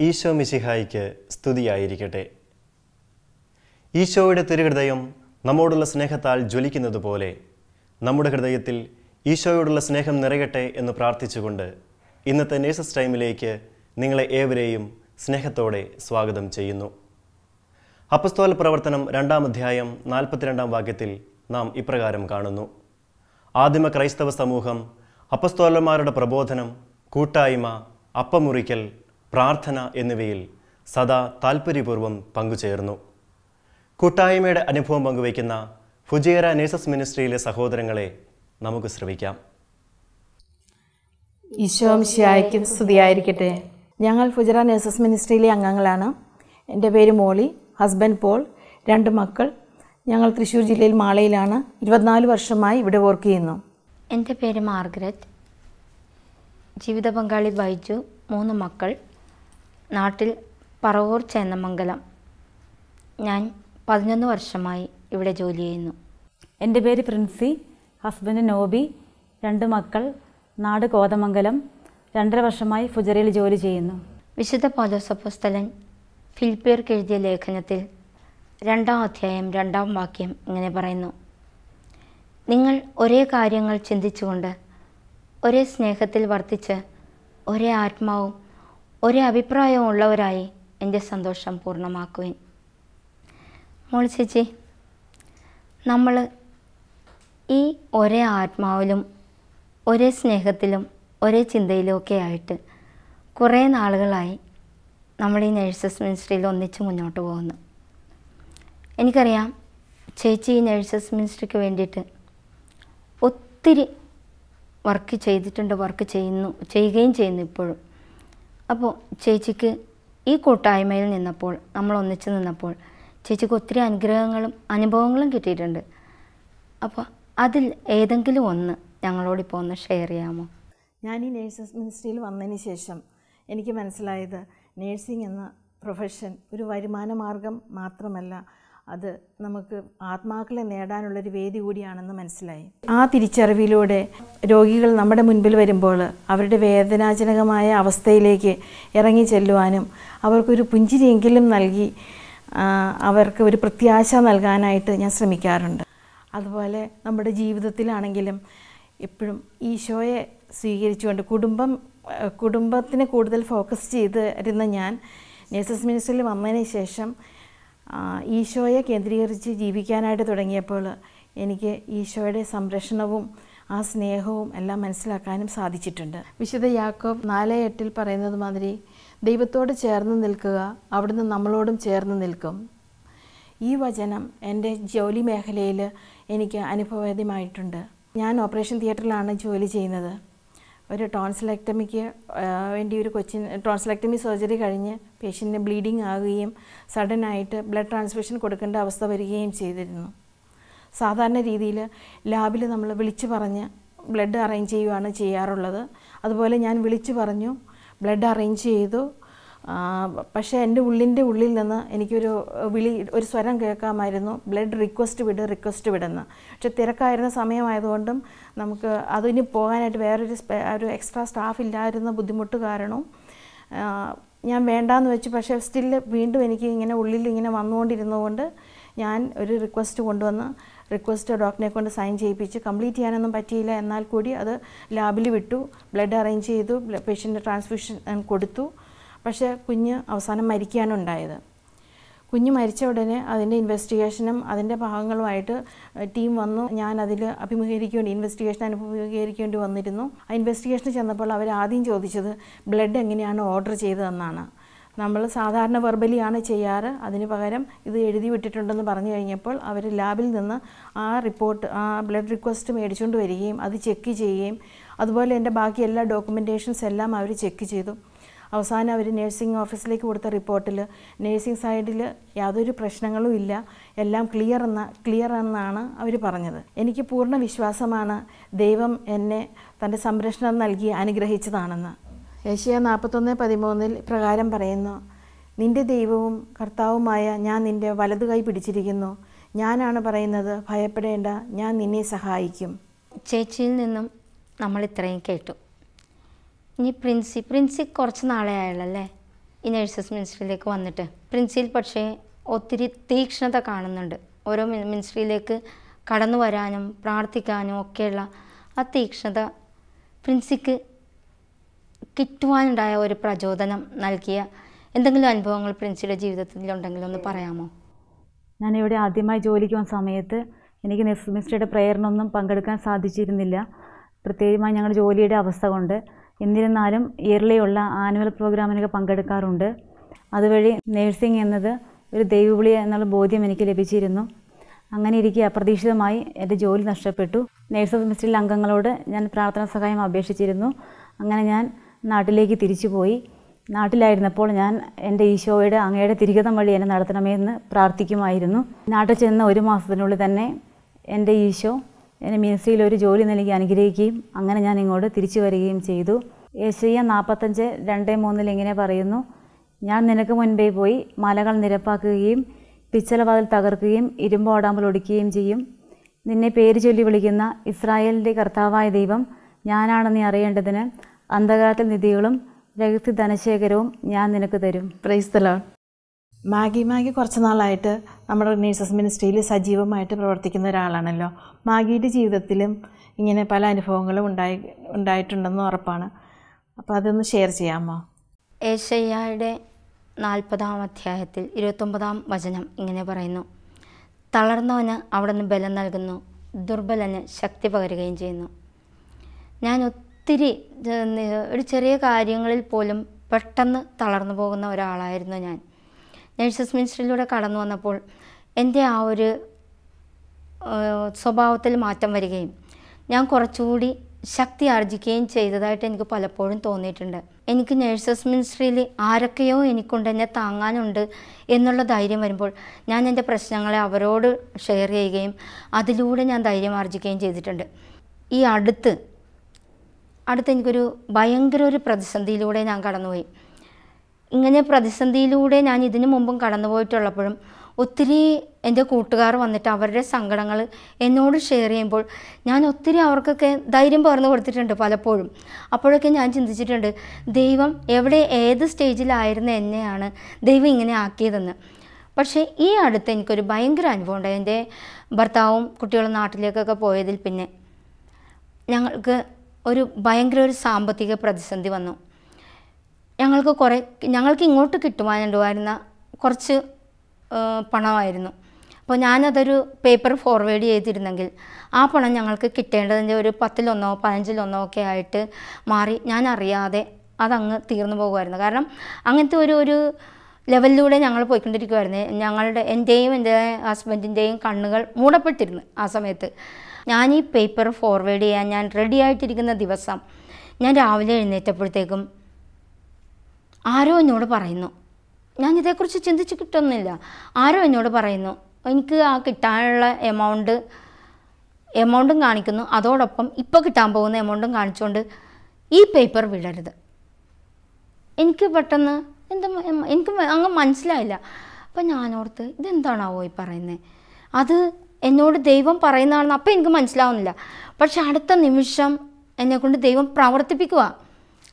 ഈശോ മിശിഹായിക്ക് സ്തുതിയായിരിക്കട്ടെ. ഈശോയുടെ തിരുഹൃദയം നമ്മോടുള്ള സ്നേഹത്താൽ ജ്വലിക്കുന്നത് പോലെ നമ്മുടെ ഹൃദയത്തിൽ ഈശോയോടുള്ള സ്നേഹം നിറയട്ടെ എന്ന് പ്രാർത്ഥിച്ചുകൊണ്ട് ഇന്നത്തെ നേഴ്സസ് ടൈമിലേക്ക് നിങ്ങളെ ഏവരെയും സ്നേഹത്തോടെ സ്വാഗതം ചെയ്യുന്നു. അപ്പസ്തോല പ്രവർത്തനം രണ്ടാം അധ്യായം നാൽപ്പത്തിരണ്ടാം വാക്യത്തിൽ നാം ഇപ്രകാരം കാണുന്നു. ആദിമ ക്രൈസ്തവ സമൂഹം അപ്പസ്തോലന്മാരുടെ പ്രബോധനം കൂട്ടായ്മ അപ്പമുറിക്കൽ പ്രാർത്ഥന എന്നിവയിൽ സദാ താൽപ്പര്യപൂർവം പങ്കുചേർന്നു. കൂട്ടായ്മയുടെ അനുഭവം പങ്കുവയ്ക്കുന്ന ഫുജേറ നേഴ്സസ് മിനിസ്ട്രിയിലെ സഹോദരങ്ങളെ നമുക്ക് ശ്രമിക്കാം ഈശോംശിയായിരിക്കും മിശിഹായ്ക്ക് സ്തുതിയായിരിക്കട്ടെ. ഞങ്ങൾ ഫുജറ നേഴ്സസ് മിനിസ്ട്രിയിലെ അംഗങ്ങളാണ്. എന്റെ പേര് മോളി ഹസ്ബൻഡ് പോൾ രണ്ട് മക്കൾ. ഞങ്ങൾ തൃശ്ശൂർ ജില്ലയിൽ മാളയിലാണ് ഇരുപത്തിനാല് വർഷമായി ഇവിടെ വർക്ക് ചെയ്യുന്നു. എന്റെ പേര് മാർഗരറ്റ്. ജീവിത പങ്കാളി ബൈജു മൂന്ന് മക്കൾ. നാട്ടിൽ പറവൂർ ചേന്നമംഗലം. ഞാൻ പതിനൊന്ന് വർഷമായി ഇവിടെ ജോലി ചെയ്യുന്നു. എന്റെ പേര് പ്രിൻസി. ഹസ്ബൻഡ് നോബി. രണ്ട് മക്കൾ. നാട് കോതമംഗലം. രണ്ടര വർഷമായി ഫുജറയിൽ ജോലി ചെയ്യുന്നു. വിശുദ്ധ പൗലോസപ്പോസ്തലൻ ഫിലിപ്പിയർക്ക് എഴുതിയ ലേഖനത്തിൽ രണ്ടാം അധ്യായം രണ്ടാം വാക്യം ഇങ്ങനെ പറയുന്നു. നിങ്ങൾ ഒരേ കാര്യങ്ങൾ ചിന്തിച്ചുകൊണ്ട് ഒരേ സ്നേഹത്തിൽ വർത്തിച്ച് ഒരേ ആത്മാവും ഒരേ അഭിപ്രായമുള്ളവരായി എന്റെ സന്തോഷം പൂർണമാക്കുവിൻ. മോൾ ചേച്ചി നമ്മൾ ഈ ഒരേ ആത്മാവിലും ഒരേ സ്നേഹത്തിലും ഒരേ ചിന്തയിലുമൊക്കെ ആയിട്ട് കുറേ നാളുകളായി നമ്മൾ ഈ നഴ്സസ് മിനിസ്ട്രിയിൽ ഒന്നിച്ച് മുന്നോട്ട് പോകുന്നു. എനിക്കറിയാം ചേച്ചി ഈ നഴ്സസ് മിനിസ്ട്രിക്ക് വേണ്ടിയിട്ട് ഒത്തിരി വർക്ക് ചെയ്തിട്ടുണ്ട് വർക്ക് ചെയ്യുന്നു ചെയ്യുകയും ചെയ്യുന്നു ഇപ്പോഴും. അപ്പോൾ ചേച്ചിക്ക് ഈ കൂട്ടായ്മയിൽ നിന്നപ്പോൾ നമ്മൾ ഒന്നിച്ച് നിന്നപ്പോൾ ചേച്ചിക്ക് ഒത്തിരി അനുഗ്രഹങ്ങളും അനുഭവങ്ങളും കിട്ടിയിട്ടുണ്ട്. അപ്പോൾ അതിൽ ഏതെങ്കിലും ഒന്ന് ഞങ്ങളോടിപ്പോൾ ഒന്ന് ഷെയർ ചെയ്യാമോ? ഞാൻ ഈ നേഴ്സസ് മിനിസ്ട്രിയിൽ വന്നതിന് ശേഷം എനിക്ക് മനസ്സിലായത് നേഴ്സിംഗ് എന്ന പ്രൊഫഷൻ ഒരു വരുമാന മാർഗം മാത്രമല്ല അത് നമുക്ക് ആത്മാക്കളെ നേടാനുള്ളൊരു വേദി കൂടിയാണെന്ന് മനസ്സിലായി. ആ തിരിച്ചറിവിലൂടെ രോഗികൾ നമ്മുടെ മുൻപിൽ വരുമ്പോൾ അവരുടെ വേദനാജനകമായ അവസ്ഥയിലേക്ക് ഇറങ്ങി ചെല്ലുവാനും അവർക്കൊരു പുഞ്ചിരിയെങ്കിലും നൽകി അവർക്ക് ഒരു പ്രത്യാശ നൽകാനായിട്ട് ഞാൻ ശ്രമിക്കാറുണ്ട്. അതുപോലെ നമ്മുടെ ജീവിതത്തിലാണെങ്കിലും എപ്പോഴും ഈശോയെ സ്വീകരിച്ചുകൊണ്ട് കുടുംബം കുടുംബത്തിന് കൂടുതൽ ഫോക്കസ് ചെയ്തിരുന്ന ഞാൻ നേഴ്സസ് മിനിസ്റ്ററിൽ വന്നതിന് ശേഷം ഈശോയെ കേന്ദ്രീകരിച്ച് ജീവിക്കാനായിട്ട് തുടങ്ങിയപ്പോൾ എനിക്ക് ഈശോയുടെ സംരക്ഷണവും ആ സ്നേഹവും എല്ലാം മനസ്സിലാക്കാനും സാധിച്ചിട്ടുണ്ട്. വിശുദ്ധ യാക്കോബ് നാല് എട്ടിൽ പറയുന്നത് മാതിരി ദൈവത്തോട് ചേർന്ന് നിൽക്കുക അവിടുന്ന് നമ്മളോടും ചേർന്ന് നിൽക്കും. ഈ വചനം എന്റെ ജോലി മേഖലയിൽ എനിക്ക് അനുഭവവേദ്യമായിട്ടുണ്ട്. ഞാൻ ഓപ്പറേഷൻ തിയേറ്ററിലാണ് ജോലി ചെയ്യുന്നത്. ഒരു ടോൺസിലക്ടമിക്ക് വേണ്ടി ഒരു കൊച്ചിന് ടോൺസിലക്ടമി സർജറി കഴിഞ്ഞ് പേഷ്യന്റിന് ബ്ലീഡിങ് ആകുകയും സഡനായിട്ട് ബ്ലഡ് ട്രാൻസ്ഫ്യൂഷൻ കൊടുക്കേണ്ട അവസ്ഥ വരികയും ചെയ്തിരുന്നു. സാധാരണ രീതിയിൽ ലാബിൽ നമ്മൾ വിളിച്ചു പറഞ്ഞ് ബ്ലഡ് അറേഞ്ച് ചെയ്യുകയാണ് ചെയ്യാറുള്ളത്. അതുപോലെ ഞാൻ വിളിച്ചു പറഞ്ഞു ബ്ലഡ് അറേഞ്ച് ചെയ്തു പക്ഷേ എന്റെ ഉള്ളിന്റെ ഉള്ളിൽ നിന്ന് എനിക്കൊരു വിളി ഒരു സ്വരം കേൾക്കാമായിരുന്നു. ബ്ലഡ് റിക്വസ്റ്റ് വിട് റിക്വസ്റ്റ് വിടുന്ന. പക്ഷെ തിരക്കായിരുന്ന സമയമായതുകൊണ്ടും നമുക്ക് അതിന് പോകാനായിട്ട് വേറൊരു ഒരു എക്സ്ട്രാ സ്റ്റാഫ് ഇല്ലായിരുന്ന ബുദ്ധിമുട്ട് കാരണവും ഞാൻ വേണ്ടാന്ന് വെച്ച്. പക്ഷേ സ്റ്റിൽ വീണ്ടും എനിക്ക് ഇങ്ങനെ ഉള്ളിൽ ഇങ്ങനെ വന്നുകൊണ്ടിരുന്നതുകൊണ്ട് ഞാൻ ഒരു റിക്വസ്റ്റ് കൊണ്ടുവന്ന് റിക്വസ്റ്റ് ഡോക്ടറിനെ കൊണ്ട് സൈൻ ചെയ്യിപ്പിച്ച് കംപ്ലീറ്റ് ചെയ്യാനൊന്നും പറ്റിയില്ല. എന്നാൽ കൂടി അത് ലാബിൽ വിട്ടു. ബ്ലഡ് അറേഞ്ച് ചെയ്തു. പേഷ്യന്റ് ട്രാൻസ്ഫ്യൂഷൻ കൊടുത്തു. പക്ഷേ കുഞ്ഞ് അവസാനം മരിക്കുകയാണ് ഉണ്ടായത്. കുഞ്ഞ് മരിച്ച ഉടനെ അതിന്റെ ഇൻവെസ്റ്റിഗേഷനും അതിന്റെ ഭാഗങ്ങളുമായിട്ട് ടീം വന്നു. ഞാൻ അതിൽ അഭിമുഖീകരിക്കേണ്ടി ഇൻവെസ്റ്റിഗേഷൻ അഭിമുഖീകരിക്കേണ്ടി വന്നിരുന്നു. ആ ഇൻവെസ്റ്റിഗേഷന് ചെന്നപ്പോൾ അവർ ആദ്യം ചോദിച്ചത് ബ്ലഡ് എങ്ങനെയാണ് ഓർഡർ ചെയ്തതെന്നാണ്. നമ്മൾ സാധാരണ വെർബലിയാണ് ചെയ്യാറ്. അതിന് പകരം ഇത് എഴുതി വിട്ടിട്ടുണ്ടെന്ന് പറഞ്ഞു കഴിഞ്ഞപ്പോൾ അവർ ലാബിൽ നിന്ന് ആ റിപ്പോർട്ട് ആ ബ്ലഡ് റിക്വസ്റ്റ് മേടിച്ചുകൊണ്ട് വരികയും അത് ചെക്ക് ചെയ്യുകയും അതുപോലെ എന്റെ ബാക്കി എല്ലാ ഡോക്യുമെന്റേഷൻസ് എല്ലാം അവർ ചെക്ക് ചെയ്തു. അവസാനം അവർ നേഴ്സിംഗ് ഓഫീസിലേക്ക് കൊടുത്ത റിപ്പോർട്ടിൽ നേഴ്സിംഗ് സൈഡിൽ യാതൊരു പ്രശ്നങ്ങളും ഇല്ല. എല്ലാം ക്ലിയർ എന്ന ക്ലിയർ എന്നാണ് അവർ പറഞ്ഞത്. എനിക്ക് പൂർണ വിശ്വാസമാണ് ദൈവം എന്നെ തന്റെ സംരക്ഷണം നൽകി അനുഗ്രഹിച്ചതാണെന്ന്. ഏഷ്യ നാൽപ്പത്തൊന്ന് പതിമൂന്നിൽ പ്രകാരം പറയുന്നു നിന്റെ ദൈവവും കർത്താവുമായ ഞാൻ നിന്റെ വലതു കൈ പിടിച്ചിരിക്കുന്നു. ഞാനാണ് പറയുന്നത് ഭയപ്പെടേണ്ട ഞാൻ നിന്നെ സഹായിക്കും. ചേച്ചിയിൽ നിന്നും നമ്മൾ ഇത്രയും കേട്ടു. ഇനി പ്രിൻസി പ്രിൻസി കുറച്ച് നാളെ ആയുള്ളല്ലേ? ഈ നഴ്സസ് മിനിസ്ട്രിയിലേക്ക് വന്നിട്ട്. പ്രിൻസിയിൽ പക്ഷേ ഒത്തിരി തീക്ഷ്ണത കാണുന്നുണ്ട്. ഓരോ മിനിസ്ട്രിയിലേക്ക് കടന്നു വരാനും പ്രാർത്ഥിക്കാനും ഒക്കെയുള്ള ആ തീക്ഷ്ണത പ്രിൻസിക്ക് കിട്ടുവാനുണ്ടായ ഒരു പ്രചോദനം നൽകിയ എന്തെങ്കിലും അനുഭവങ്ങൾ പ്രിൻസിയുടെ ജീവിതത്തിൽ ഉണ്ടെങ്കിൽ ഒന്ന് പറയാമോ? ഞാൻ ഇവിടെ ആദ്യമായി ജോലിക്ക് വന്ന സമയത്ത് എനിക്ക് മിസ്റ്ററുടെ പ്രേയറിനൊന്നും പങ്കെടുക്കാൻ സാധിച്ചിരുന്നില്ല. പ്രത്യേകമായി ഞങ്ങളുടെ ജോലിയുടെ അവസ്ഥ കൊണ്ട് എന്നിരുന്നാലും ഇയർലി ഉള്ള ആനുവൽ പ്രോഗ്രാമിനൊക്കെ പങ്കെടുക്കാറുണ്ട്. അതുവഴി നേഴ്സിംഗ് എന്നത് ഒരു ദൈവവിളി എന്നുള്ള ബോധ്യം എനിക്ക് ലഭിച്ചിരുന്നു. അങ്ങനെ ഇരിക്കെ അപ്രതീക്ഷിതമായി എന്റെ ജോലി നഷ്ടപ്പെട്ടു. നേഴ്സ് ഓഫ് മിസ്റ്ററിലെ അംഗങ്ങളോട് ഞാൻ പ്രാർത്ഥനാ സഹായം അപേക്ഷിച്ചിരുന്നു. അങ്ങനെ ഞാൻ നാട്ടിലേക്ക് തിരിച്ചുപോയി നാട്ടിലായിരുന്നപ്പോൾ ഞാൻ എന്റെ ഈശോയുടെ അങ്ങയുടെ തിരികതം വഴി എന്നെ നടത്തണമെന്ന് പ്രാർത്ഥിക്കുമായിരുന്നു. നാട്ടിൽ ചെന്ന ഒരു മാസത്തിനുള്ളിൽ തന്നെ എന്റെ ഈശോ എന്നെ മിനിസ്ട്രിയിൽ ഒരു ജോലി നൽകി അനുഗ്രഹിക്കുകയും അങ്ങനെ ഞാൻ ഇങ്ങോട്ട് തിരിച്ചു വരികയും ചെയ്തു. യേശയ്യ നാൽപ്പത്തഞ്ച് രണ്ട് മൂന്നിൽ ഇങ്ങനെ പറയുന്നു ഞാൻ നിനക്ക് മുൻപേ പോയി മലകൾ നിരപ്പാക്കുകയും പിച്ചലവാതിൽ തകർക്കുകയും ഇരുമ്പോടാമ്പൽ ഒടിക്കുകയും ചെയ്യും. നിന്നെ പേര് ചൊല്ലി വിളിക്കുന്ന ഇസ്രായേലിന്റെ കർത്താവായ ദൈവം ഞാനാണെന്ന് അറിയേണ്ടതിന് അന്ധകാരത്തിൽ നിധികളും രഹസ്യ ധനശേഖരവും ഞാൻ നിനക്ക് തരും. പ്രൈസ്തലാണ് മാഗി മാഗി കുറച്ച് നാളായിട്ട് നമ്മുടെ നേഴ്സസ് മിനിസ്ട്രിയിൽ സജീവമായിട്ട് പ്രവർത്തിക്കുന്ന ഒരാളാണല്ലോ. മാഗിയുടെ ജീവിതത്തിലും ഇങ്ങനെ പല അനുഭവങ്ങളും ഉണ്ടായി ഉണ്ടായിട്ടുണ്ടെന്ന് ഉറപ്പാണ്. അപ്പോൾ അതൊന്ന് ഷെയർ ചെയ്യാമോ? ഏഷയ്യയുടെ നാൽപ്പതാം അധ്യായത്തിൽ ഇരുപത്തൊമ്പതാം വചനം ഇങ്ങനെ പറയുന്നു. തളർന്നവന് അവിടെ നിന്ന് ബലം നൽകുന്നു ദുർബലന് ശക്തി പകരുകയും ചെയ്യുന്നു. ഞാൻ ഒത്തിരി ഒരു ചെറിയ കാര്യങ്ങളിൽ പോലും പെട്ടെന്ന് തളർന്നു പോകുന്ന ഒരാളായിരുന്നു ഞാൻ. നേഴ്സസ് മിനിസ്ട്രിയിലൂടെ കടന്നു വന്നപ്പോൾ എന്റെ ആ ഒരു സ്വഭാവത്തിൽ മാറ്റം വരികയും ഞാൻ കുറച്ചുകൂടി ശക്തി ആർജിക്കുകയും ചെയ്തതായിട്ട് എനിക്ക് പലപ്പോഴും തോന്നിയിട്ടുണ്ട്. എനിക്ക് നേഴ്സസ് മിനിസ്ട്രിയിൽ ആരൊക്കെയോ എനിക്കുണ്ട് എന്നെ താങ്ങാനുണ്ട് എന്നുള്ള ധൈര്യം വരുമ്പോൾ ഞാൻ എന്റെ പ്രശ്നങ്ങളെ അവരോട് ഷെയർ ചെയ്യുകയും അതിലൂടെ ഞാൻ ധൈര്യം ആർജിക്കുകയും ചെയ്തിട്ടുണ്ട്. ഈ അടുത്ത് അടുത്ത് എനിക്കൊരു ഭയങ്കര ഒരു പ്രതിസന്ധിയിലൂടെ ഞാൻ കടന്നുപോയി. ഇങ്ങനെ പ്രതിസന്ധിയിലൂടെ ഞാൻ ഇതിനു മുമ്പും കടന്നു പോയിട്ടുള്ളപ്പോഴും ഒത്തിരി എന്റെ കൂട്ടുകാർ വന്നിട്ട് അവരുടെ സങ്കടങ്ങൾ എന്നോട് ഷെയർ ചെയ്യുമ്പോൾ ഞാൻ ഒത്തിരി അവർക്കൊക്കെ ധൈര്യം പകർന്നു കൊടുത്തിട്ടുണ്ട് പലപ്പോഴും. അപ്പോഴൊക്കെ ഞാൻ ചിന്തിച്ചിട്ടുണ്ട് ദൈവം എവിടെ ഏത് സ്റ്റേജിലായിരുന്ന എന്നെയാണ് ദൈവം ഇങ്ങനെ ആക്കിയതെന്ന്. പക്ഷേ ഈ അടുത്ത് എനിക്കൊരു ഭയങ്കര അനുഭവം ഉണ്ട് എന്റെ ഭർത്താവും കുട്ടികളും നാട്ടിലേക്കൊക്കെ പോയതിൽ പിന്നെ ഞങ്ങൾക്ക് ഒരു ഭയങ്കര ഒരു സാമ്പത്തിക പ്രതിസന്ധി വന്നു. ഞങ്ങൾക്ക് കുറേ ഞങ്ങൾക്ക് ഇങ്ങോട്ട് കിട്ടുവാനുണ്ടായിരുന്ന കുറച്ച് പണമായിരുന്നു. അപ്പോൾ ഞാനതൊരു പേപ്പർ ഫോർവേഡ് ചെയ്തിരുന്നെങ്കിൽ ആ പണം ഞങ്ങൾക്ക് കിട്ടേണ്ടതിന്റെ ഒരു പത്തിലൊന്നോ പതിനഞ്ചിലൊന്നോ ഒക്കെ ആയിട്ട് മാറി ഞാൻ അറിയാതെ അതങ്ങ് തീർന്നു പോകുമായിരുന്നു. കാരണം അങ്ങനത്തെ ഒരു ഒരു ലെവലിലൂടെ ഞങ്ങൾ പോയിക്കൊണ്ടിരിക്കുമായിരുന്നു ഞങ്ങളുടെ എന്റെയും എന്റെ ഹസ്ബൻഡിന്റെയും കണ്ണുകൾ മൂടപ്പെട്ടിരുന്നു ആ സമയത്ത്. ഞാൻ ഈ പേപ്പർ ഫോർവേഡ് ചെയ്യാൻ ഞാൻ റെഡി ആയിട്ടിരിക്കുന്ന ദിവസം ഞാൻ രാവിലെ എഴുന്നേറ്റപ്പോഴത്തേക്കും ആരോ എന്നോട് പറയുന്നു. ഞാൻ ഇതേക്കുറിച്ച് ചിന്തിച്ച് കിട്ടുന്നില്ല. ആരോ എന്നോട് പറയുന്നു എനിക്ക് ആ കിട്ടാനുള്ള എമൗണ്ട് എമൗണ്ടും കാണിക്കുന്നു. അതോടൊപ്പം ഇപ്പോൾ കിട്ടാൻ പോകുന്ന എമൗണ്ടും കാണിച്ചുകൊണ്ട് ഈ പേപ്പർ വിടരുത്. എനിക്ക് പെട്ടെന്ന് എന്താ എനിക്ക് അങ്ങ് മനസ്സിലായില്ല. അപ്പം ഞാനോർത്ത് ഇതെന്താണാവോ ഈ പറയുന്നത് അത് എന്നോട് ദൈവം പറയുന്നതാണെന്ന് അപ്പം എനിക്ക് മനസ്സിലാവുന്നില്ല. പക്ഷെ അടുത്ത നിമിഷം എന്നെക്കൊണ്ട് ദൈവം പ്രവർത്തിപ്പിക്കുക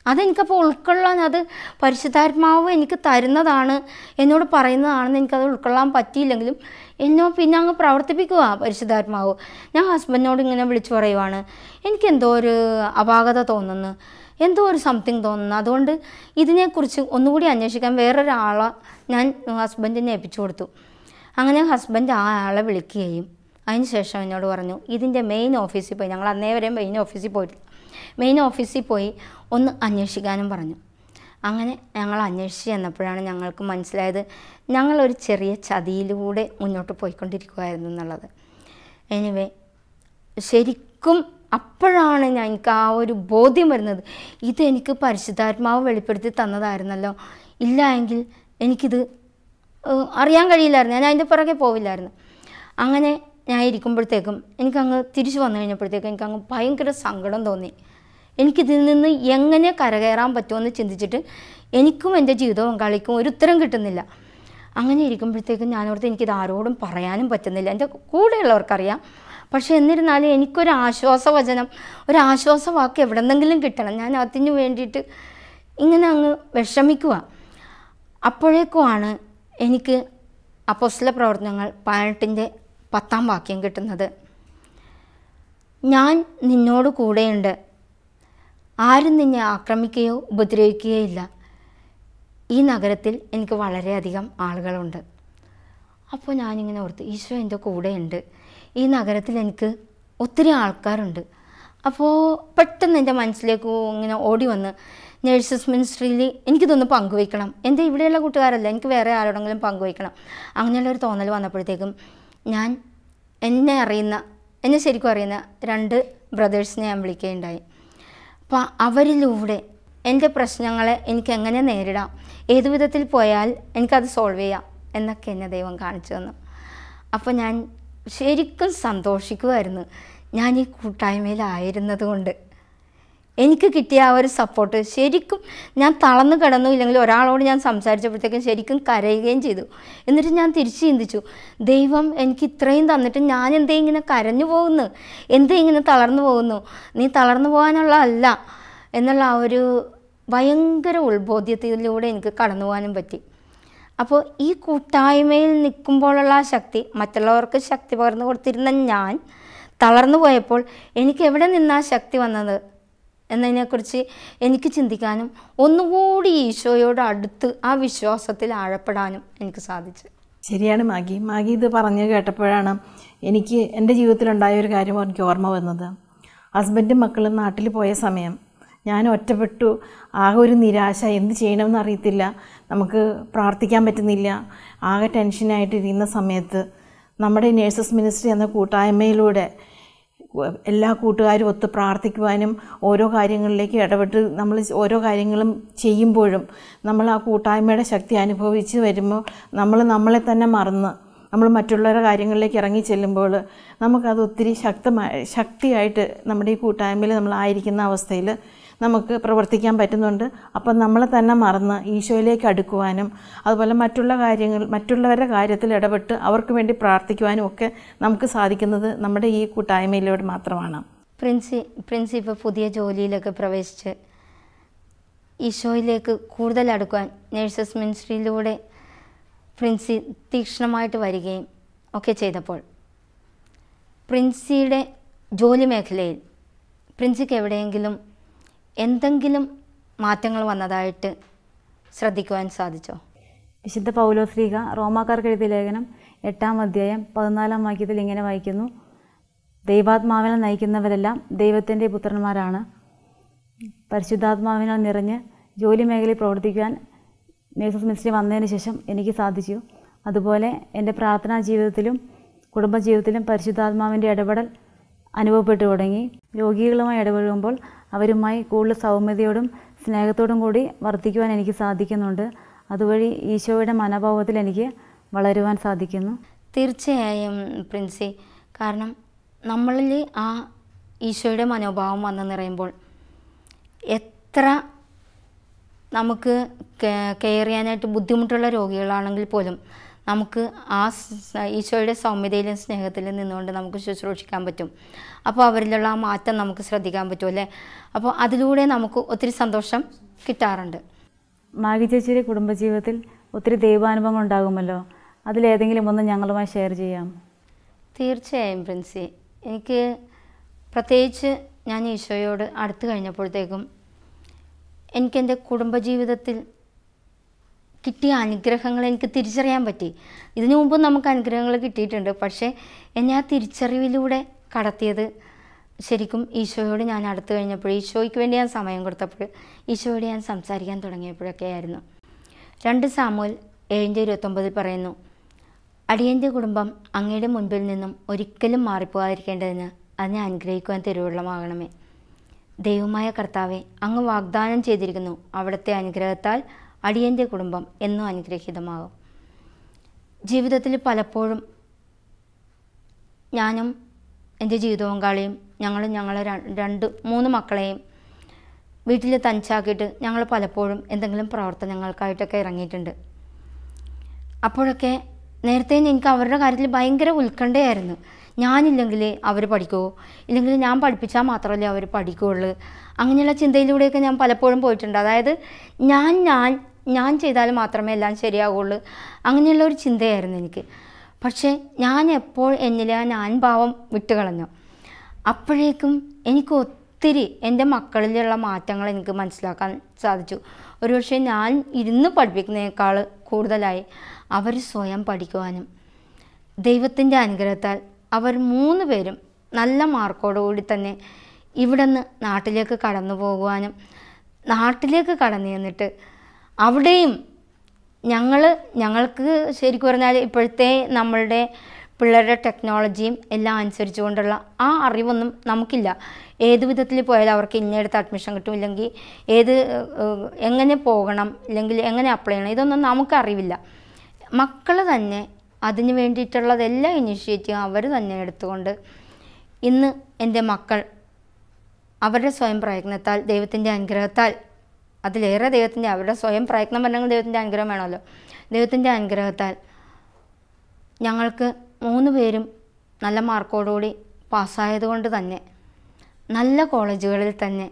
അതെനിക്കപ്പോൾ ഉൾക്കൊള്ളാൻ അത് പരിശുദ്ധാത്മാവ് എനിക്ക് തരുന്നതാണ് എന്നോട് പറയുന്നതാണെന്ന് എനിക്കത് ഉൾക്കൊള്ളാൻ പറ്റിയില്ലെങ്കിലും എന്നോ പിന്നെ അങ്ങ് പ്രവർത്തിപ്പിക്കുക പരിശുദ്ധാത്മാവ്. ഞാൻ ഹസ്ബൻഡിനോട് ഇങ്ങനെ വിളിച്ചു പറയുവാണ് എനിക്കെന്തോ ഒരു അപാകത തോന്നുന്നു എന്തോ ഒരു സംതിങ് തോന്നുന്നു. അതുകൊണ്ട് ഇതിനെക്കുറിച്ച് ഒന്നുകൂടി അന്വേഷിക്കാൻ വേറൊരാളെ ഞാൻ ഹസ്ബൻഡിനെ ഏൽപ്പിച്ചു കൊടുത്തു. അങ്ങനെ ഹസ്ബൻഡ് ആ ആളെ വിളിക്കുകയും അതിന് ശേഷം എന്നോട് പറഞ്ഞു ഇതിന്റെ മെയിൻ ഓഫീസിൽ പോയി. ഞങ്ങൾ അന്നേ വരെ മെയിൻ ഓഫീസിൽ പോയിട്ടില്ല മെയിൻ ഓഫീസിൽ പോയി. ഒന്ന് അന്വേഷിക്കാനും പറഞ്ഞു. അങ്ങനെ ഞങ്ങൾ അന്വേഷിച്ച് ചെന്നപ്പോഴാണ് ഞങ്ങൾക്ക് മനസ്സിലായത് ഞങ്ങളൊരു ചെറിയ ചതിയിലൂടെ മുന്നോട്ട് പോയിക്കൊണ്ടിരിക്കുകയായിരുന്നു എന്നുള്ളത്. എനിവേ ശരിക്കും അപ്പോഴാണ് ഞാൻ എനിക്ക് ആ ഒരു ബോധ്യം വരുന്നത്. ഇതെനിക്ക് പരിശുദ്ധാത്മാവ് വെളിപ്പെടുത്തി തന്നതായിരുന്നല്ലോ. ഇല്ല എങ്കിൽ എനിക്കിത് അറിയാൻ കഴിയില്ലായിരുന്നു. ഞാൻ അതിന്റെ പുറകെ പോവില്ലായിരുന്നു. അങ്ങനെ ഞാൻ ഇരിക്കുമ്പോഴത്തേക്കും എനിക്കങ്ങ് തിരിച്ചു വന്നു കഴിഞ്ഞപ്പോഴത്തേക്കും എനിക്കങ്ങ് ഭയങ്കര സങ്കടം തോന്നി. എനിക്കിതിൽ നിന്ന് എങ്ങനെ കരകയറാൻ പറ്റുമെന്ന് ചിന്തിച്ചിട്ട് എനിക്കും എന്റെ ജീവിത പങ്കാളിക്കും ഒരു ഉത്തരം കിട്ടുന്നില്ല. അങ്ങനെ ഇരിക്കുമ്പോഴത്തേക്കും ഞാനോർത്ത് എനിക്കിത് ആരോടും പറയാനും പറ്റുന്നില്ല. എന്റെ കൂടെയുള്ളവർക്കറിയാം. പക്ഷേ എന്നിരുന്നാലും എനിക്കൊരു ആശ്വാസവചനം ഒരു ആശ്വാസവാക്ക് എവിടെന്നെങ്കിലും കിട്ടണം. ഞാൻ അതിന് വേണ്ടിയിട്ട് ഇങ്ങനെ അങ്ങ് വിഷമിക്കുക. അപ്പോഴേക്കുമാണ് എനിക്ക് അപ്പോസ്ല പ്രവർത്തനങ്ങൾ പതിനെട്ടിന്റെ പത്താം വാക്യം കിട്ടുന്നത്. ഞാൻ നിന്നോട് കൂടെയുണ്ട്. ആരും നിന്നെ ആക്രമിക്കുകയോ ഉപദ്രവിക്കുകയോ ഇല്ല. ഈ നഗരത്തിൽ എനിക്ക് വളരെയധികം ആളുകളുണ്ട്. അപ്പോൾ ഞാനിങ്ങനെ ഓർത്തു ഈശോ എന്റെ കൂടെയുണ്ട്. ഈ നഗരത്തിൽ എനിക്ക് ഒത്തിരി ആൾക്കാരുണ്ട്. അപ്പോൾ പെട്ടെന്ന് എന്റെ മനസ്സിലേക്ക് ഇങ്ങനെ ഓടി വന്ന് നേഴ്സസ് മിനിസ്ട്രിയിൽ എനിക്കിതൊന്ന് പങ്കുവയ്ക്കണം. എന്റെ ഇവിടെയുള്ള കൂട്ടുകാരല്ല എനിക്ക് വേറെ ആരോടെങ്കിലും പങ്കുവയ്ക്കണം. അങ്ങനെയുള്ളൊരു തോന്നൽ വന്നപ്പോഴത്തേക്കും ഞാൻ എന്നെ അറിയുന്ന എന്നെ ശരിക്കും അറിയുന്ന രണ്ട് ബ്രദേഴ്സിനെ ഞാൻ വിളിക്കുകയുണ്ടായി. അപ്പോൾ അവരിലൂടെ എന്റെ പ്രശ്നങ്ങളെ എനിക്ക് എങ്ങനെ നേരിടാം? ഏതു വിധത്തിൽ പോയാൽ എനിക്കത് സോൾവ് ചെയ്യാം? എന്നൊക്കെ എന്നെ ദൈവം കാണിച്ചു തന്നു. അപ്പോൾ ഞാൻ ശരിക്കും സന്തോഷിക്കുമായിരുന്നു ഞാൻ ഈ കൂട്ടായ്മയിലായിരുന്നത് കൊണ്ട്. എനിക്ക് കിട്ടിയ ആ ഒരു സപ്പോർട്ട് ശരിക്കും ഞാൻ തളർന്നു കിടന്നു ഇല്ലെങ്കിൽ ഒരാളോട് ഞാൻ സംസാരിച്ചപ്പോഴത്തേക്കും ശരിക്കും കരയുകയും ചെയ്തു. എന്നിട്ട് ഞാൻ തിരിച്ച് ചിന്തിച്ചു ദൈവം എനിക്ക് ഇത്രയും തന്നിട്ട് ഞാൻ എന്തേ ഇങ്ങനെ കരഞ്ഞു പോകുന്നു? എന്തേ ഇങ്ങനെ തളർന്നു പോകുന്നു? നീ തളർന്നു പോകാനുള്ള അല്ല എന്നുള്ള ആ ഒരു ഭയങ്കര ഉത്ബോധ്യത്തിലൂടെ എനിക്ക് കടന്നു പോകാനും പറ്റി. അപ്പോൾ ഈ കൂട്ടായ്മയിൽ നിൽക്കുമ്പോഴുള്ള ആ ശക്തി മറ്റുള്ളവർക്ക് ശക്തി പകർന്നു കൊടുത്തിരുന്ന ഞാൻ തളർന്നു പോയപ്പോൾ എനിക്ക് എവിടെ നിന്നാ ശക്തി വന്നത്? എന്നതിനെക്കുറിച്ച് എനിക്ക് ചിന്തിക്കാനും ഒന്നുകൂടി ഈശോയോട് അടുത്ത് ആ വിശ്വാസത്തിൽ ആഴപ്പെടാനും എനിക്ക് സാധിച്ചു. ശരിയാണ് മാഗി. മാഗി ഇത് പറഞ്ഞു കേട്ടപ്പോഴാണ് എനിക്ക് എന്റെ ജീവിതത്തിലുണ്ടായ ഒരു കാര്യം എനിക്ക് ഓർമ്മ വന്നത്. ഹസ്ബൻഡും മക്കളും നാട്ടിൽ പോയ സമയം ഞാൻ ഒറ്റപ്പെട്ടു. ആകെ ഒരു നിരാശ. എന്ത് ചെയ്യണമെന്ന് അറിയത്തില്ല. നമുക്ക് പ്രാർത്ഥിക്കാൻ പറ്റുന്നില്ല. ആകെ ടെൻഷനായിട്ടിരിക്കുന്ന സമയത്ത് നമ്മുടെ നേഴ്സസ് മിനിസ്ട്രി എന്ന കൂട്ടായ്മയിലൂടെ എല്ലാ കൂട്ടുകാരും ഒത്ത് പ്രാർത്ഥിക്കുവാനും ഓരോ കാര്യങ്ങളിലേക്ക് ഇടപെട്ട് നമ്മൾ ഓരോ കാര്യങ്ങളും ചെയ്യുമ്പോഴും നമ്മൾ ആ കൂട്ടായ്മയുടെ ശക്തി അനുഭവിച്ച് വരുമ്പോൾ നമ്മൾ നമ്മളെ തന്നെ മറന്ന് നമ്മൾ മറ്റുള്ളവരുടെ കാര്യങ്ങളിലേക്ക് ഇറങ്ങി ചെല്ലുമ്പോൾ നമുക്കത് ഒത്തിരി ശക്തമായ ശക്തിയായിട്ട് നമ്മുടെ ഈ കൂട്ടായ്മയിൽ നമ്മളായിരിക്കുന്ന അവസ്ഥയിൽ നമുക്ക് പ്രവർത്തിക്കാൻ പറ്റുന്നുണ്ട്. അപ്പം നമ്മളെ തന്നെ മറന്ന് ഈശോയിലേക്ക് അടുക്കുവാനും അതുപോലെ മറ്റുള്ള കാര്യങ്ങൾ മറ്റുള്ളവരുടെ കാര്യത്തിൽ ഇടപെട്ട് അവർക്ക് വേണ്ടി പ്രാർത്ഥിക്കുവാനും ഒക്കെ നമുക്ക് സാധിക്കുന്നത് നമ്മുടെ ഈ കൂട്ടായ്മയിലൂടെ മാത്രമാണ്. പ്രിൻസി പ്രിൻസി ഇപ്പോൾ പുതിയ ജോലിയിലൊക്കെ പ്രവേശിച്ച് ഈശോയിലേക്ക് കൂടുതൽ അടുക്കുവാൻ നേഴ്സസ് മിനിസ്ട്രിയിലൂടെ പ്രിൻസി തീക്ഷ്ണമായിട്ട് വരികയും ഒക്കെ ചെയ്തപ്പോൾ പ്രിൻസിയുടെ ജോലി മേഖലയിൽ പ്രിൻസിക്ക് എവിടെയെങ്കിലും എന്തെങ്കിലും മാറ്റങ്ങൾ വന്നതായിട്ട് ശ്രദ്ധിക്കുവാൻ സാധിച്ചോ? വിശുദ്ധ പൗലോസ്ലീഹ റോമാക്കാർക്ക് എഴുതിയ ലേഖനം എട്ടാം അധ്യായം പതിനാലാം വാക്യത്തിൽ ഇങ്ങനെ വായിക്കുന്നു. ദൈവാത്മാവിനെ നയിക്കുന്നവരെല്ലാം ദൈവത്തിന്റെ പുത്രന്മാരാണ്. പരിശുദ്ധാത്മാവിനാൽ നിറഞ്ഞ് ജോലി മേഖലയിൽ പ്രവർത്തിക്കുവാൻ നേഴ്സസ് മിനിസ്ട്രി വന്നതിന് ശേഷം എനിക്ക് സാധിച്ചു. അതുപോലെ എന്റെ പ്രാർത്ഥനാ ജീവിതത്തിലും കുടുംബജീവിതത്തിലും പരിശുദ്ധാത്മാവിന്റെ ഇടപെടൽ അനുഭവപ്പെട്ടു തുടങ്ങി. രോഗികളുമായി ഇടപഴകുമ്പോൾ അവരുമായി കൂടുതൽ സൗമ്യതയോടും സ്നേഹത്തോടും കൂടി വർദ്ധിക്കുവാൻ എനിക്ക് സാധിക്കുന്നുണ്ട്. അതുവഴി ഈശോയുടെ മനോഭാവത്തിൽ എനിക്ക് വളരുവാൻ സാധിക്കുന്നു. തീർച്ചയായും പ്രിൻസി. കാരണം നമ്മളിൽ ആ ഈശോയുടെ മനോഭാവം വന്നു നിറയുമ്പോൾ എത്ര നമുക്ക് കെയർ ചെയ്യാനായിട്ട് ബുദ്ധിമുട്ടുള്ള രോഗികളാണെങ്കിൽ പോലും നമുക്ക് ആ ഈശോയുടെ സൗമ്യതയിലും സ്നേഹത്തിലും നിന്നുകൊണ്ട് നമുക്ക് ശുശ്രൂഷിക്കാൻ പറ്റും. അപ്പോൾ അവരിലുള്ള ആ മാറ്റം നമുക്ക് ശ്രദ്ധിക്കാൻ പറ്റും അല്ലേ? അപ്പോൾ അതിലൂടെ നമുക്ക് ഒത്തിരി സന്തോഷം കിട്ടാറുണ്ട്. മാഗി ചേച്ചിയുടെ കുടുംബജീവിതത്തിൽ ഒത്തിരി ദൈവാനുഭവങ്ങൾ ഉണ്ടാകുമല്ലോ? അതിലേതെങ്കിലും ഒന്ന് ഞങ്ങളുമായി ഷെയർ ചെയ്യാം. തീർച്ചയായും പ്രിൻസി. എനിക്ക് പ്രത്യേകിച്ച് ഞാൻ ഈശോയോട് അടുത്തു കഴിഞ്ഞപ്പോഴത്തേക്കും എനിക്കെന്റെ കുടുംബജീവിതത്തിൽ കിട്ടിയ അനുഗ്രഹങ്ങൾ എനിക്ക് തിരിച്ചറിയാൻ പറ്റി. ഇതിനു മുമ്പ് നമുക്ക് അനുഗ്രഹങ്ങൾ കിട്ടിയിട്ടുണ്ട്. പക്ഷേ എന്നെ ആ തിരിച്ചറിവിലൂടെ കടത്തിയത് ശരിക്കും ഈശോയോട് ഞാൻ അടുത്ത് കഴിഞ്ഞപ്പോൾ ഈശോയ്ക്ക് വേണ്ടി ഞാൻ സമയം കൊടുത്തപ്പോൾ ഈശോയോട് ഞാൻ സംസാരിക്കാൻ തുടങ്ങിയപ്പോഴൊക്കെ ആയിരുന്നു രണ്ട് സാമൂൽ ഏഴിന്റെ ഇരുപത്തൊമ്പതിൽ പറയുന്നു അടിയന്റെ കുടുംബം അങ്ങയുടെ മുൻപിൽ നിന്നും ഒരിക്കലും മാറിപ്പോകാതിരിക്കേണ്ടതിന് അതിനെ അനുഗ്രഹിക്കുവാൻ തിരുവള്ളമാകണമേ ദൈവമായ കർത്താവെ അങ്ങ് വാഗ്ദാനം ചെയ്തിരിക്കുന്നു. അവിടുത്തെ അനുഗ്രഹത്താൽ അടിയന്റെ കുടുംബം എന്നും അനുഗ്രഹീതമാകും. ജീവിതത്തിൽ പലപ്പോഴും ഞാനും എന്റെ ജീവിത പങ്കാളിയും ഞങ്ങളും ഞങ്ങളെ രണ്ട് മൂന്ന് മക്കളെയും വീട്ടിൽ തനിച്ചാക്കിയിട്ട് ഞങ്ങൾ പലപ്പോഴും എന്തെങ്കിലും പ്രവർത്തനങ്ങൾക്കായിട്ടൊക്കെ ഇറങ്ങിയിട്ടുണ്ട്. അപ്പോഴൊക്കെ നേരത്തെ എനിക്ക് അവരുടെ കാര്യത്തിൽ ഭയങ്കര ഉത്കണ്ഠയായിരുന്നു. ഞാനില്ലെങ്കിൽ അവർ പഠിക്കുമോ ഇല്ലെങ്കിൽ ഞാൻ പഠിപ്പിച്ചാൽ മാത്രമല്ലേ അവർ പഠിക്കുകയുള്ളൂ? അങ്ങനെയുള്ള ചിന്തയിലൂടെയൊക്കെ ഞാൻ പലപ്പോഴും പോയിട്ടുണ്ട്. അതായത് ഞാൻ ഞാൻ ഞാൻ ചെയ്താൽ മാത്രമേ എല്ലാം ശരിയാവുള്ളൂ. അങ്ങനെയുള്ള ഒരു ചിന്തയായിരുന്നു എനിക്ക്. പക്ഷേ ഞാൻ എപ്പോൾ എന്നിലെ ഞാൻ ഭാവം വിട്ടുകളഞ്ഞു. അപ്പോഴേക്കും എനിക്ക് ഒത്തിരി എന്റെ മക്കളിലുള്ള മാറ്റങ്ങൾ എനിക്ക് മനസ്സിലാക്കാൻ സാധിച്ചു. ഒരു ഒരുപക്ഷെ ഞാൻ ഇരുന്ന് പഠിപ്പിക്കുന്നതിനേക്കാൾ കൂടുതലായി അവർ സ്വയം പഠിക്കുവാനും ദൈവത്തിന്റെ അനുഗ്രഹത്താൽ അവർ മൂന്ന് പേരും നല്ല മാർക്കോടുകൂടി തന്നെ ഇവിടെ നിന്ന് നാട്ടിലേക്ക് കടന്നു പോകുവാനും നാട്ടിലേക്ക് കടന്നു ചെന്നിട്ട് അവിടെയും ഞങ്ങൾ ഞങ്ങൾക്ക് ശരിക്കും പറഞ്ഞാൽ ഇപ്പോഴത്തെ നമ്മളുടെ പിള്ളേരുടെ ടെക്നോളജിയും എല്ലാം അനുസരിച്ചുകൊണ്ടുള്ള ആ അറിവൊന്നും നമുക്കില്ല. ഏത് വിധത്തിൽ പോയാലും അവർക്ക് ഇന്നയിടത്ത് അഡ്മിഷൻ കിട്ടും. ഇല്ലെങ്കിൽ ഏത് എങ്ങനെ പോകണം ഇല്ലെങ്കിൽ എങ്ങനെ അപ്ലൈ ചെയ്യണം ഇതൊന്നും നമുക്കറിവില്ല മക്കൾ തന്നെ അതിന് വേണ്ടിയിട്ടുള്ളതെല്ലാം ഇനിഷ്യേറ്റീവ് അവർ തന്നെ എടുത്തുകൊണ്ട് ഇന്ന് എന്റെ മക്കൾ അവരുടെ സ്വയം പ്രയത്നത്താൽ ദൈവത്തിന്റെ അനുഗ്രഹത്താൽ അതിലേറെ ദൈവത്തിന്റെ അവരുടെ സ്വയം പ്രയത്നം പറഞ്ഞെങ്കിൽ ദൈവത്തിന്റെ അനുഗ്രഹം വേണമല്ലോ. ദൈവത്തിന്റെ അനുഗ്രഹത്താൽ ഞങ്ങൾക്ക് മൂന്ന് പേരും നല്ല മാർക്കോടുകൂടി പാസ്സായതുകൊണ്ട് തന്നെ നല്ല കോളേജുകളിൽ തന്നെ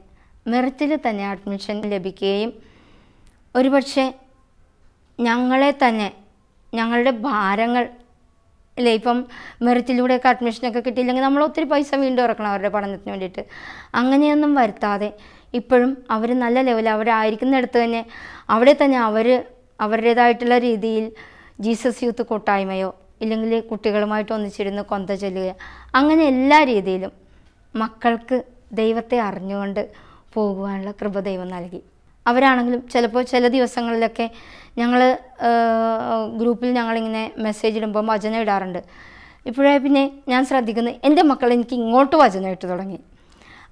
മെറിറ്റിൽ തന്നെ അഡ്മിഷൻ ലഭിക്കുകയും ഒരുപക്ഷെ ഞങ്ങളെ തന്നെ ഞങ്ങളുടെ ഭാരങ്ങൾ അല്ലേ ഇപ്പം മെറിറ്റിലൂടെയൊക്കെ അഡ്മിഷനൊക്കെ കിട്ടിയില്ലെങ്കിൽ നമ്മൾ ഒത്തിരി പൈസ വീണ്ടും ഇറക്കണം അവരുടെ പഠനത്തിന് വേണ്ടിയിട്ട്. അങ്ങനെയൊന്നും വരുത്താതെ ഇപ്പോഴും അവർ നല്ല ലെവലിൽ അവരായിരിക്കുന്നിടത്ത് തന്നെ അവിടെ തന്നെ അവർ അവരുടേതായിട്ടുള്ള രീതിയിൽ ജീസസ് യൂത്ത് കൂട്ടായ്മയോ ഇല്ലെങ്കിൽ കുട്ടികളുമായിട്ട് ഒന്നിച്ചിരുന്ന് കൊന്ത ചൊല്ലുക അങ്ങനെ എല്ലാ രീതിയിലും മക്കൾക്ക് ദൈവത്തെ അറിഞ്ഞുകൊണ്ട് പോകുവാനുള്ള കൃപ ദൈവം നൽകി. അവരാണെങ്കിലും ചിലപ്പോൾ ചില ദിവസങ്ങളിലൊക്കെ ഞങ്ങൾ ഗ്രൂപ്പിൽ ഞങ്ങളിങ്ങനെ മെസ്സേജ് ഇടുമ്പോൾ വചന ഇടാറുണ്ട്. ഇപ്പോഴേ പിന്നെ ഞാൻ ശ്രദ്ധിക്കുന്നത് എന്റെ മക്കൾ എനിക്ക് ഇങ്ങോട്ട് വചനം ഇട്ട് തുടങ്ങി.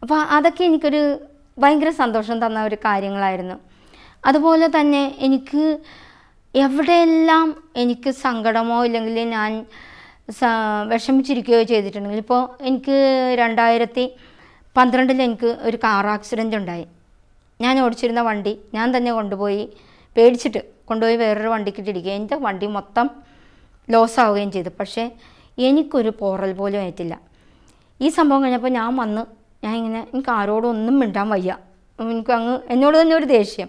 അപ്പോൾ അതൊക്കെ എനിക്കൊരു ഭയങ്കര സന്തോഷം തന്ന ഒരു കാര്യങ്ങളായിരുന്നു. അതുപോലെ തന്നെ എനിക്ക് എവിടെയെല്ലാം എനിക്ക് സങ്കടമോ ഇല്ലെങ്കിൽ ഞാൻ വിഷമിച്ചിരിക്കുകയോ ചെയ്തിട്ടുണ്ടെങ്കിൽ ഇപ്പോൾ എനിക്ക് രണ്ടായിരത്തി പന്ത്രണ്ടിൽ എനിക്ക് ഒരു കാർ ആക്സിഡന്റ് ഉണ്ടായി. ഞാൻ ഓടിച്ചിരുന്ന വണ്ടി ഞാൻ തന്നെ കൊണ്ടുപോയി പേടിച്ചിട്ട് കൊണ്ടുപോയി വേറൊരു വണ്ടിക്കിട്ട് ഇടിക്കുക എന്റെ വണ്ടി മൊത്തം ലോസ് ആവുകയും ചെയ്തു. പക്ഷേ എനിക്കൊരു പോറൽ പോലും ഏറ്റില്ല ഈ സംഭവം കഴിഞ്ഞപ്പോൾ ഞാൻ വന്ന് ഞാൻ ഇങ്ങനെ എനിക്ക് ആരോടും ഒന്നും മിണ്ടാൻ വയ്യ. എനിക്ക് അങ്ങ് എന്നോട് തന്നെ ഒരു ദേഷ്യം.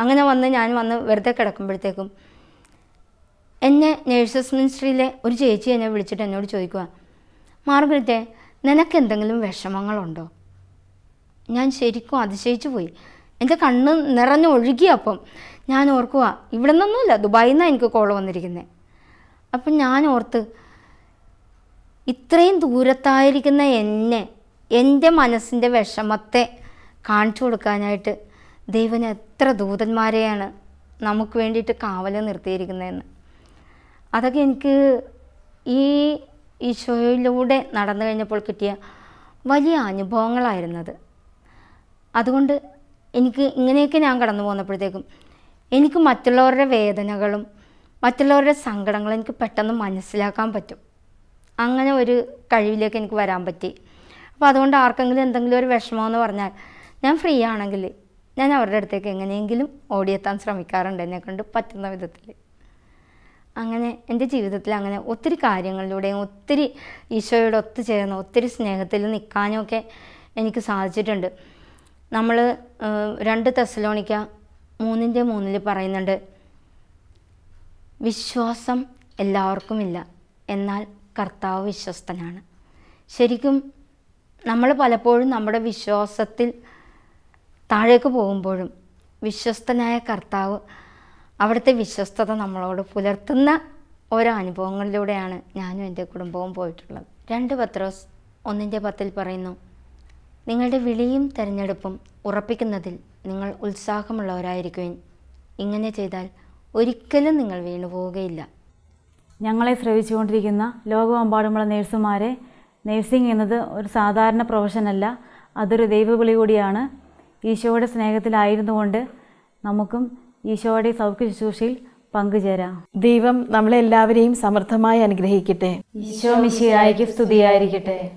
അങ്ങനെ വന്ന് ഞാൻ വന്ന് വെറുതെ കിടക്കുമ്പോഴത്തേക്കും എന്നെ നേഴ്സസ് മിനിസ്ട്രിയിലെ ഒരു ചേച്ചി എന്നെ വിളിച്ചിട്ട് എന്നോട് ചോദിക്കുക മാർഗരറ്റെ നിനക്ക് എന്തെങ്കിലും വിഷമങ്ങളുണ്ടോ? ഞാൻ ശരിക്കും അതിശയിച്ചു പോയി. എന്റെ കണ്ണ് നിറഞ്ഞ് ഒഴുകി അപ്പം ഞാൻ ഓർക്കുക ഇവിടെ നിന്നൊന്നുമില്ല ദുബായിൽ നിന്നാണ് എനിക്ക് കോൾ വന്നിരിക്കുന്നത് അപ്പം ഞാൻ ഓർത്ത് ഇത്രയും ദൂരത്തായിരിക്കുന്ന എന്നെ എന്റെ മനസ്സിന്റെ വിഷമത്തെ കാണിച്ചു കൊടുക്കാനായിട്ട് ദൈവന് എത്ര ദൂതന്മാരെയാണ് നമുക്ക് വേണ്ടിയിട്ട് കാവൽ നിർത്തിയിരിക്കുന്നതെന്ന്. അതൊക്കെ എനിക്ക് ഈ ഈശോയിലൂടെ നടന്നു കഴിഞ്ഞപ്പോൾ കിട്ടിയ വലിയ അനുഭവങ്ങളായിരുന്നത്. അതുകൊണ്ട് എനിക്ക് ഇങ്ങനെയൊക്കെ ഞാൻ കടന്നു പോന്നപ്പോഴത്തേക്കും എനിക്ക് മറ്റുള്ളവരുടെ വേദനകളും മറ്റുള്ളവരുടെ സങ്കടങ്ങളും എനിക്ക് പെട്ടെന്ന് മനസ്സിലാക്കാൻ പറ്റും. അങ്ങനെ ഒരു കഴിവിലേക്ക് എനിക്ക് വരാൻ പറ്റി. അപ്പോൾ അതുകൊണ്ട് ആർക്കെങ്കിലും എന്തെങ്കിലും ഒരു വിഷമമെന്ന് പറഞ്ഞാൽ ഞാൻ ഫ്രീ ആണെങ്കിൽ ഞാൻ അവരുടെ അടുത്തേക്ക് എങ്ങനെയെങ്കിലും ഓടിയെത്താൻ ശ്രമിക്കാറുണ്ട് എന്നെക്കൊണ്ട് പറ്റുന്ന വിധത്തിൽ. അങ്ങനെ എന്റെ ജീവിതത്തിൽ അങ്ങനെ ഒത്തിരി കാര്യങ്ങളിലൂടെയും ഒത്തിരി ഈശോയോട് ഒത്തു ഒത്തുചേർന്ന് ഒത്തിരി സ്നേഹത്തിൽ നിൽക്കാനുമൊക്കെ എനിക്ക് സാധിച്ചിട്ടുണ്ട്. നമ്മൾ രണ്ട് തെസലോണിക്ക മൂന്നിന്റെ മൂന്നിൽ പറയുന്നുണ്ട് വിശ്വാസം എല്ലാവർക്കുമില്ല എന്നാൽ കർത്താവ് വിശ്വസ്തനാണ്. ശരിക്കും നമ്മൾ പലപ്പോഴും നമ്മുടെ വിശ്വാസത്തിൽ താഴേക്ക് പോകുമ്പോഴും വിശ്വസ്തനായ കർത്താവ് അവിടുത്തെ വിശ്വസ്തത നമ്മളോട് പുലർത്തുന്ന ഓരോ അനുഭവങ്ങളിലൂടെയാണ് ഞാനും എന്റെ കുടുംബവും പോയിട്ടുള്ളത്. രണ്ട് പത്രോസ് ഒന്നിന്റെ പത്തിൽ പറയുന്നു നിങ്ങളുടെ വിളിയും തിരഞ്ഞെടുപ്പും ഉറപ്പിക്കുന്നതിൽ നിങ്ങൾ ഉത്സാഹമുള്ളവരായിരിക്കുവിൻ. ഇങ്ങനെ ചെയ്താൽ ഒരിക്കലും നിങ്ങൾ വീണുപോവുകയില്ല. ഞങ്ങളെ ശ്രവിച്ചുകൊണ്ടിരിക്കുന്ന ലോകമെമ്പാടുമുള്ള നേഴ്സുമാരെ നേഴ്സിംഗ് എന്നത് ഒരു സാധാരണ പ്രൊഫഷനല്ല അതൊരു ദൈവവിളി കൂടിയാണ്. ഈശോയുടെ സ്നേഹത്തിലായിരുന്നുകൊണ്ട് നമുക്കും ഈശോയുടെ സൗഖ്യ ശുശ്രൂഷയിൽ പങ്കുചേരാം. ദൈവം നമ്മളെല്ലാവരെയും സമർത്ഥമായി അനുഗ്രഹിക്കട്ടെ. ഈശോ മിശിയായിക്ക് സ്തുതിയായിരിക്കട്ടെ.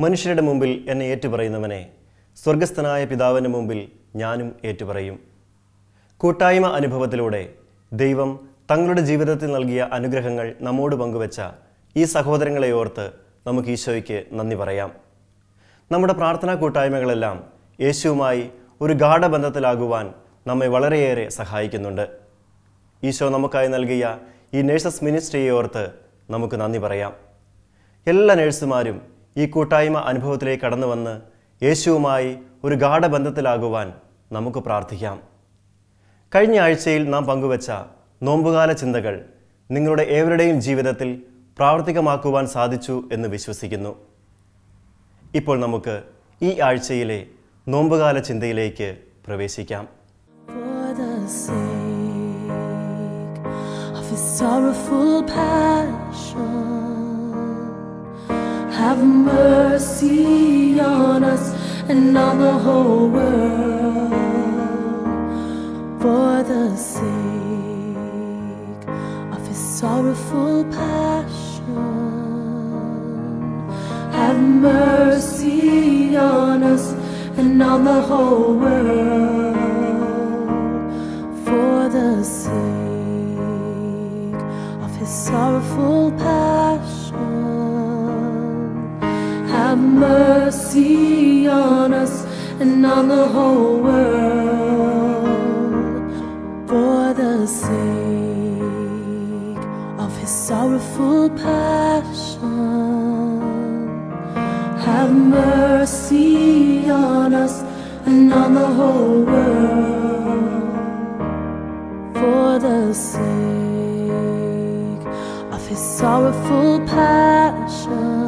മനുഷ്യരുടെ മുമ്പിൽ എന്നെ ഏറ്റുപറയുന്നവനെ സ്വർഗസ്ഥനായ പിതാവിന് മുമ്പിൽ ഞാനും ഏറ്റുപറയും. കൂട്ടായ്മ അനുഭവത്തിലൂടെ ദൈവം തങ്ങളുടെ ജീവിതത്തിൽ നൽകിയ അനുഗ്രഹങ്ങൾ നമ്മോട് പങ്കുവച്ച ഈ സഹോദരങ്ങളെ ഓർത്ത് നമുക്ക് ഈശോയ്ക്ക് നന്ദി പറയാം. നമ്മുടെ പ്രാർത്ഥനാ കൂട്ടായ്മകളെല്ലാം യേശുവുമായി ഒരു ഗാഠബന്ധത്തിലാകുവാൻ നമ്മെ വളരെയേറെ സഹായിക്കുന്നുണ്ട്. ഈശോ നമുക്കായി നൽകിയ ഈ നേഴ്സസ് മിനിസ്ട്രിയെ ഓർത്ത് നമുക്ക് നന്ദി പറയാം. എല്ലാ നേഴ്സുമാരും ഈ കൂട്ടായ്മ അനുഭവത്തിലേക്ക് കടന്നു വന്ന് യേശുവുമായി ഒരു ഗാഠബന്ധത്തിലാകുവാൻ നമുക്ക് പ്രാർത്ഥിക്കാം കഴിഞ്ഞ ആഴ്ചയിൽ നാം പങ്കുവച്ച നോമ്പുകാല ചിന്തകൾ നിങ്ങളുടെ ഏവരുടെയും ജീവിതത്തിൽ പ്രാവർത്തികമാക്കുവാൻ സാധിച്ചു എന്ന് വിശ്വസിക്കുന്നു ഇപ്പോൾ നമുക്ക് ഈ ആഴ്ചയിലെ നോമ്പുകാല ചിന്തയിലേക്ക് പ്രവേശിക്കാം. Have mercy on us and on the whole world for the sake of his sorrowful passion. Have mercy on us and on the whole world for the sake of his sorrowful mercy on us and on the whole world for the sake of his sorrowful passion. Have mercy on us and on the whole world for the sake of his sorrowful passion.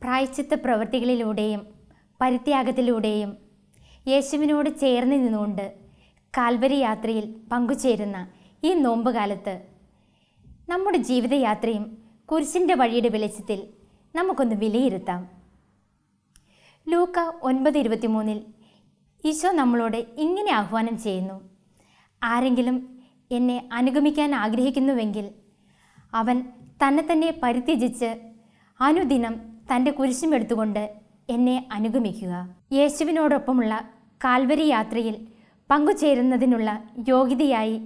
പ്രായച്ചിത്ത പ്രവൃത്തികളിലൂടെയും പരിത്യാഗത്തിലൂടെയും യേശുവിനോട് ചേർന്ന് നിന്നുകൊണ്ട് Calvary യാത്രയിൽ പങ്കുചേരുന്ന ഈ നോമ്പുകാലത്ത് നമ്മുടെ ജീവിതയാത്രയും കുരിശിന്റെ വഴിയുടെ വെളിച്ചത്തിൽ നമുക്കൊന്ന് വിലയിരുത്താം. ലൂക്ക ഒൻപത് ഇരുപത്തിമൂന്നിൽ ഈശോ നമ്മളോട് ഇങ്ങനെ ആഹ്വാനം ചെയ്യുന്നു. ആരെങ്കിലും എന്നെ അനുഗമിക്കാൻ ആഗ്രഹിക്കുന്നുവെങ്കിൽ അവൻ തന്നെ തന്നെ പരിത്യജിച്ച് അനുദിനം തന്റെ കുരിശും എടുത്തുകൊണ്ട് എന്നെ അനുഗമിക്കുക. യേശുവിനോടൊപ്പമുള്ള കാൽവരി യാത്രയിൽ പങ്കുചേരുന്നതിനുള്ള യോഗ്യതയായി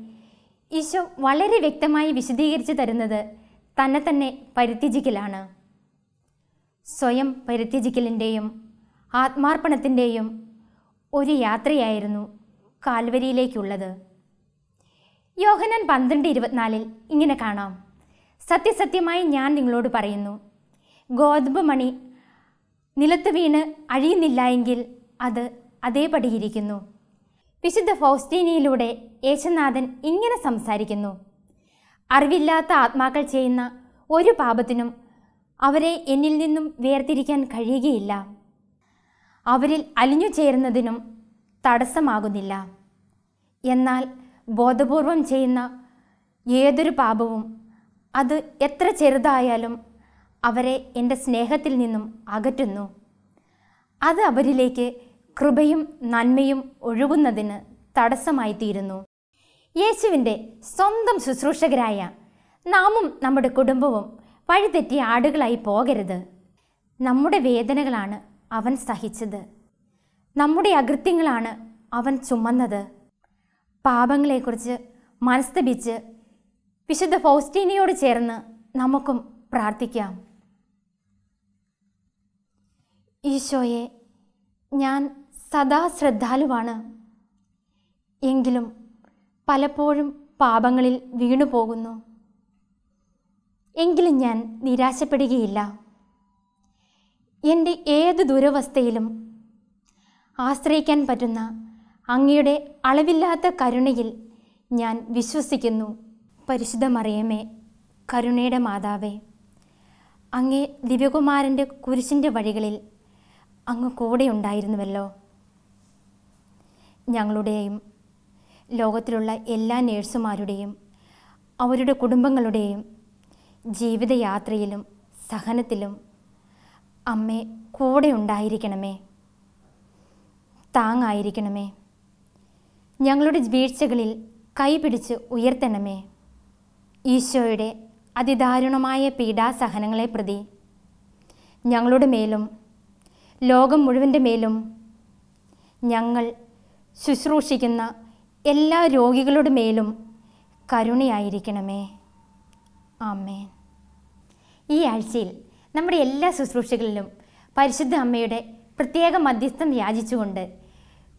ഈശോ വളരെ വ്യക്തമായി വിശദീകരിച്ചു തരുന്നത് തന്നെ തന്നെ പരിത്യജിക്കലാണ്. സ്വയം പരിത്യജിക്കലിന്റെയും ആത്മാർപ്പണത്തിന്റെയും ഒരു യാത്രയായിരുന്നു കാൽവരിയിലേക്കുള്ളത്. യോഹനാൻ പന്ത്രണ്ട് ഇരുപത്തിനാലിൽ ഇങ്ങനെ കാണാം. സത്യസത്യമായി ഞാൻ നിങ്ങളോട് പറയുന്നു ഗോതമ്പ് മണി നിലത്ത് വീണ് അഴിയുന്നില്ല എങ്കിൽ അത് അതേപടിയിരിക്കുന്നു വിശുദ്ധ ഫൗസ്റ്റീനിയിലൂടെ യേശുനാഥൻ ഇങ്ങനെ സംസാരിക്കുന്നു അറിവില്ലാത്ത ആത്മാക്കൾ ചെയ്യുന്ന ഒരു പാപത്തിനും അവരെ എന്നിൽ നിന്നും വേർതിരിക്കാൻ കഴിയുകയില്ല. അവരിൽ അലിഞ്ഞു ചേരുന്നതിനും തടസ്സമാകുന്നില്ല. എന്നാൽ ബോധപൂർവം ചെയ്യുന്ന ഏതൊരു പാപവും അത് എത്ര ചെറുതായാലും അവരെ എന്റെ സ്നേഹത്തിൽ നിന്നും അകറ്റുന്നു. അത് അവരിലേക്ക് കൃപയും നന്മയും ഒഴുകുന്നതിന് തടസ്സമായി തീരുന്നു യേശുവിന്റെ സ്വന്തം ശുശ്രൂഷകരായ നാമും നമ്മുടെ കുടുംബവും വഴിതെറ്റിയ ആടുകളായി പോകരുത്. നമ്മുടെ വേദനകളാണ് അവൻ സഹിച്ചത്. നമ്മുടെ അകൃത്യങ്ങളാണ് അവൻ ചുമന്നത്. പാപങ്ങളെക്കുറിച്ച് മനസ്തപിച്ച് വിശുദ്ധ ഫൗസ്റ്റീനയോട് ചേർന്ന് നമുക്കും പ്രാർത്ഥിക്കാം. ഈശോയെ ഞാൻ സദാ ശ്രദ്ധാലുവാണ്. എങ്കിലും പലപ്പോഴും പാപങ്ങളിൽ വീണു പോകുന്നു എങ്കിലും ഞാൻ നിരാശപ്പെടുകയില്ല. എന്റെ ഏത് ദുരവസ്ഥയിലും ആശ്രയിക്കാൻ പറ്റുന്ന അങ്ങയുടെ അളവില്ലാത്ത കരുണയിൽ ഞാൻ വിശ്വസിക്കുന്നു. പരിശുദ്ധ മറിയമേ കരുണയുടെ മാതാവേ അങ്ങേ ദിവ്യകുമാരന്റെ കുരിശിന്റെ വഴികളിൽ അങ്ങ് കൂടെ ഉണ്ടായിരുന്നുവല്ലോ. ഞങ്ങളുടെയും ലോകത്തിലുള്ള എല്ലാ നേഴ്സുമാരുടെയും അവരുടെ കുടുംബങ്ങളുടെയും ജീവിതയാത്രയിലും സഹനത്തിലും അമ്മേ കൂടെ ഉണ്ടായിരിക്കണമേ. താങ്ങായിരിക്കണമേ. ഞങ്ങളുടെ വീഴ്ചകളിൽ കൈപിടിച്ച് ഉയർത്തണമേ. ഈശോയുടെ അതിദാരുണമായ പീഡാസഹനങ്ങളെ പ്രതി ഞങ്ങളുടെ മേലും ലോകം മുഴുവന്റെ മേലും ഞങ്ങൾ ശുശ്രൂഷിക്കുന്ന എല്ലാ രോഗികളുടെ മേലും കരുണയായിരിക്കണമേ. ആമേൻ. ഈ ആഴ്ചയിൽ നമ്മുടെ എല്ലാ ശുശ്രൂഷകളിലും പരിശുദ്ധ അമ്മയുടെ പ്രത്യേക മധ്യസ്ഥം യാചിച്ചുകൊണ്ട്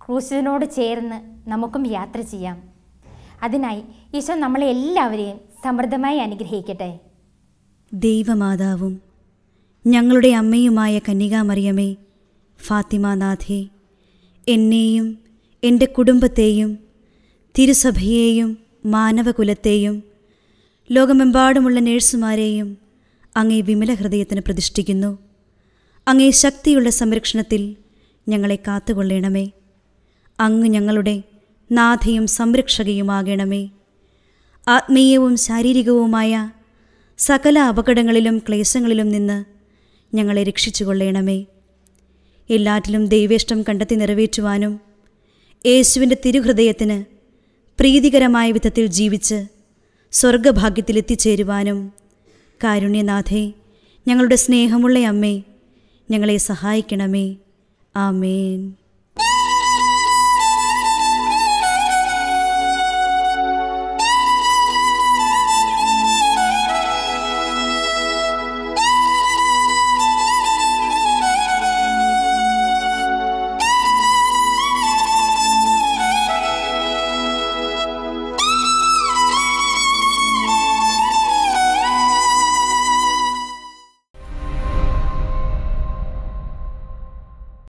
ക്രൂശിനോട് ചേർന്ന് നമുക്കും യാത്ര ചെയ്യാം. അതിനായി ഈശോ നമ്മളെ എല്ലാവരെയും സമൃദ്ധമായി അനുഗ്രഹിക്കട്ടെ. ദൈവമാതാവും ഞങ്ങളുടെ അമ്മയുമായ കന്യകാമറിയമേ ഫാത്തിമാനാഥേ എന്നെയും എന്റെ കുടുംബത്തെയും തിരുസഭയെയും മാനവകുലത്തെയും ലോകമെമ്പാടുമുള്ള നേഴ്സുമാരെയും അങ്ങേ വിമല ഹൃദയത്തിന് പ്രതിഷ്ഠിക്കുന്നു. അങ്ങേ ശക്തിയുള്ള സംരക്ഷണത്തിൽ ഞങ്ങളെ കാത്തുകൊള്ളണമേ. അങ്ങ് ഞങ്ങളുടെ നാഥയും സംരക്ഷകയുമാകണമേ. ആത്മീയവും ശാരീരികവുമായ സകല അപകടങ്ങളിലും ക്ലേശങ്ങളിലും നിന്ന് ഞങ്ങളെ രക്ഷിച്ചുകൊള്ളണമേ. എല്ലാറ്റിലും ദൈവേഷ്ടം കണ്ടെത്തി നിറവേറ്റുവാനും യേശുവിന്റെ തിരുഹൃദയത്തിന് പ്രീതികരമായ വിധത്തിൽ ജീവിച്ച് സ്വർഗഭാഗ്യത്തിലെത്തിച്ചേരുവാനും കാരുണ്യനാഥേ ഞങ്ങളുടെ സ്നേഹമുള്ള അമ്മേ ഞങ്ങളെ സഹായിക്കണമേ. ആമേൻ.